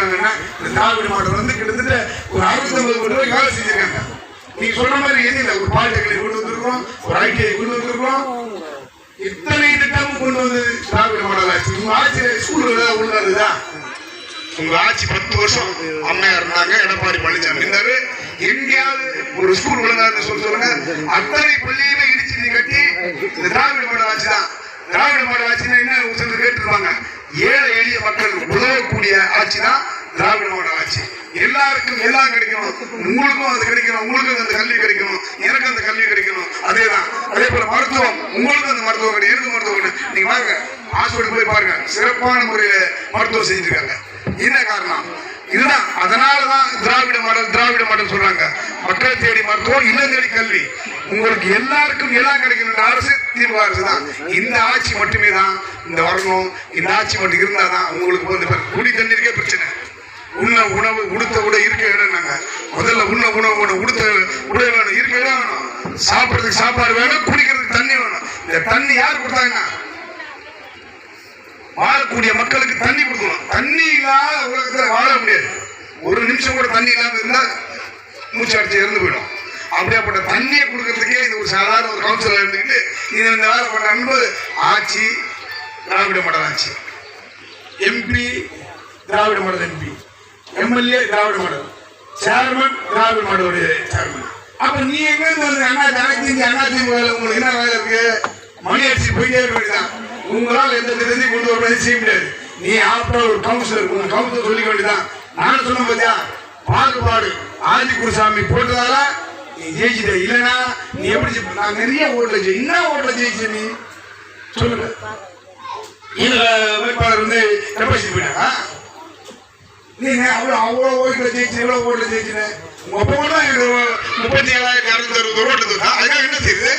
செஞ்சிருக்காங்கன்னா இந்த திராவிட மாடல் வந்து கிட்டத்தட்ட ஒரு அறுபத்தொன்பது கோடி ரூபாய் வேலை செஞ்சிருக்காங்க. நீங்க சொன்ன மாதிரி எது இல்லை. ஒரு பாலிடெக்னிக் கொண்டு வந்திருக்கோம் ஒரு ஐடிஐ கொண்டு வந்திருக்கோம் இத்தனை திட்டமும் கொண்டு வந்து திராவிட மாடல் ஆட்சி. உங்க ஆட்சி ஸ்கூல்ல உள்ளதுதான் உங்க ஆட்சி பத்து வருஷம் அம்மையார் இருந்தாங்க எடப்பாடி பழனிசாமி இருந்தாரு. எங்கேயாவது ஒரு ஸ்கூல் ஒழுங்காது சொல்ல சொல்லுங்க. அத்தனை பள்ளியுமே இடிச்சு நீ கட்டி இந்த திராவிட மாடல் ஆட்சி தான். திராவிட மாடல் ஆட்சினா என்ன? ஒருத்தர் கேட்டிருப்பாங்க. ஏழை எளிய மக்கள் உதவக்கூடிய ஆட்சி தான் திராவிடனோட ஆட்சி. எல்லாருக்கும் எல்லாம் கிடைக்கணும். உங்களுக்கும் அது கிடைக்கணும். உங்களுக்கும் அந்த கல்வி கிடைக்கணும். எனக்கு அந்த கல்வி கிடைக்கணும். அதேதான். அதே போல மருத்துவம். உங்களுக்கும் அந்த மருத்துவம் கிடைக்கும் எனக்கு மருத்துவம் கிடையாது நீங்க பாருங்க ஹாஸ்பிட்டல் போய் பாருங்க. சிறப்பான முறையில மருத்துவம் செஞ்சிருக்காங்க. என்ன காரணம்? இதுதான் அதனாலதான் திராவிட மாடல் திராவிட மாடல் சொல்றாங்க. மக்கள் தேடி மருத்துவம் இல்லம் தேடி கல்வி. உங்களுக்கு எல்லாருக்கும் எல்லாம் கிடைக்கணும். அரசு திமுக அரசு தான் இந்த ஆட்சி மட்டுமே தான் இந்த வரணும். இந்த ஆட்சி மட்டும் இருந்தாதான் உங்களுக்கு வந்து குடி தண்ணீருக்கே பிரச்சனை. உண்ண உணவு உடுத்த உட இருக்க இடம் நாங்க முதல்ல உண்ண உணவு வேணும் உடுத்த உடை வேணும் இருக்க இடம் வேணும். சாப்பிடுறதுக்கு சாப்பாடு வேணும் குடிக்கிறதுக்கு தண்ணி வேணும். இந்த தண்ணி யார் கொடுத்தாங்கன்னா? வாழக்கூடிய மக்களுக்கு தண்ணி கொடுக்கணும். தண்ணி இல்லாத உலகத்துல வாழ முடியாது. ஒரு நிமிஷம் கூட தண்ணி இல்லாம இருந்தா மூச்சு அடிச்சு இறந்து போயிடும். அப்படியாப்பட்ட தண்ணியை கொடுக்கறதுக்கே இது ஒரு சாதாரண ஒரு கவுன்சிலர் இருந்துக்கிட்டு இது இந்த வேலை பண்ண அன்பு ஆட்சி திராவிட மாடல் ஆட்சி. MP Dravida model MP MLA Dravida model. Chairman Dravida மாடலுடைய chairman அப்ப நீ எங்க வந்து அண்ணா ஜனத்தி அண்ணா திமுக உங்களுக்கு என்ன வேலை இருக்கு? மணி அடிச்சு போயிட்டே இருக்க வேண்டியதான் உங்களால் எந்த திட்டத்தையும் கொண்டு வர செய்ய முடியாது. நீ ஆப்டர் ஒரு கவுன்சிலர் உங்க கவுன்சிலர் சொல்லிக்க வேண்டியதான் நான் சொன்ன பார்த்தியா பாகுபாடு ஆதி குருசாமி போட்டதால நீ ஜெயிச்சிட்ட. இல்லைன்னா நீ எப்படி நான் நிறைய ஓட்டுல ஜெயி என்ன ஓட்டுல ஜெயிச்ச நீ? சொல்லுங்க. இதுல வேட்பாளர் வந்து டெபாசிட் போயிட்டா நீங்க அவ்வளோ அவ்வளோ ஓட்டில் ஜெயிச்சு எவ்வளோ ஓட்டில் ஜெயிச்சுனேன் உங்க அப்பா கூட எனக்கு முப்பத்தி ஏழாயிரத்தி அறுநூத்தி அறுபது ஓட்டு தான் அதுக்காக என்ன செய்யுது?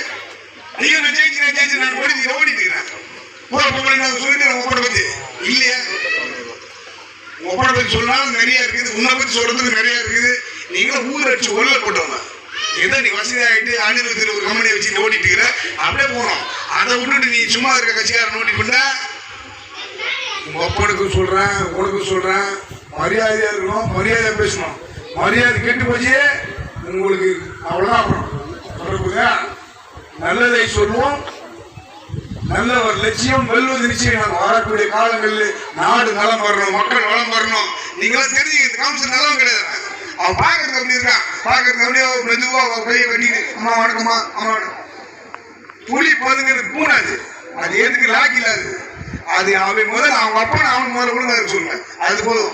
நீங்க நான் ஜெயிச்சு ஜெயிச்சு நான் ஓடி ஓடிட்டு இருக்கிறேன் பூரா பொம்பளை நான் சொல்லிட்டு உங்க அப்பா பத்தி இல்லையா? உங்களை பற்றி பத்தி சொன்னாலும் நிறைய இருக்குது. உன்னை பத்தி சொல்றதுக்கு நிறைய இருக்குது. நீங்களும் ஊர் அடிச்சு கொல்லப்பட்டவங்க ஏதோ நீ வசதி ஆகிட்டு ஆண்டியத்தில் ஒரு கம்பெனியை வச்சு ஓட்டிட்டு இருக்கிற அப்படியே போனோம் அதை விட்டுட்டு நீ சும்மா இருக்க கட்சிக்காரன் நோட்டி பண்ண உங்க அப்பனுக்கும் சொல்றேன் உனக்கும் சொல்றேன். மரியாதையா இருக்கணும் மரியாதையா பேசணும். மரியாதை கெட்டு போச்சு உங்களுக்கு அவ்வளவுதான் அப்புறம். நல்லதை சொல்லுவோம் நல்ல ஒரு லட்சியம் வெல்வது நிச்சயம் வரக்கூடிய காலங்களில் நாடு நலம் வரணும் மக்கள் நலம் வரணும். நீங்களும் தெரிஞ்சுக்க கவுன்சில் நலம் கிடையாது. அவன் பாக்குறது அப்படி இருக்கான். பாக்குறது அப்படியே மெதுவா அவன் கையை கட்டிட்டு அம்மா வணக்கம்மா அம்மா புலி பதுங்கிறது பூனாது அது எதுக்கு லாக்கி இல்லாது அது அவன் முதல்ல அவங்க அப்பா அவன் முதல்ல ஒழுங்கா சொல்லுவேன். சொல்லுங்க அது போதும்.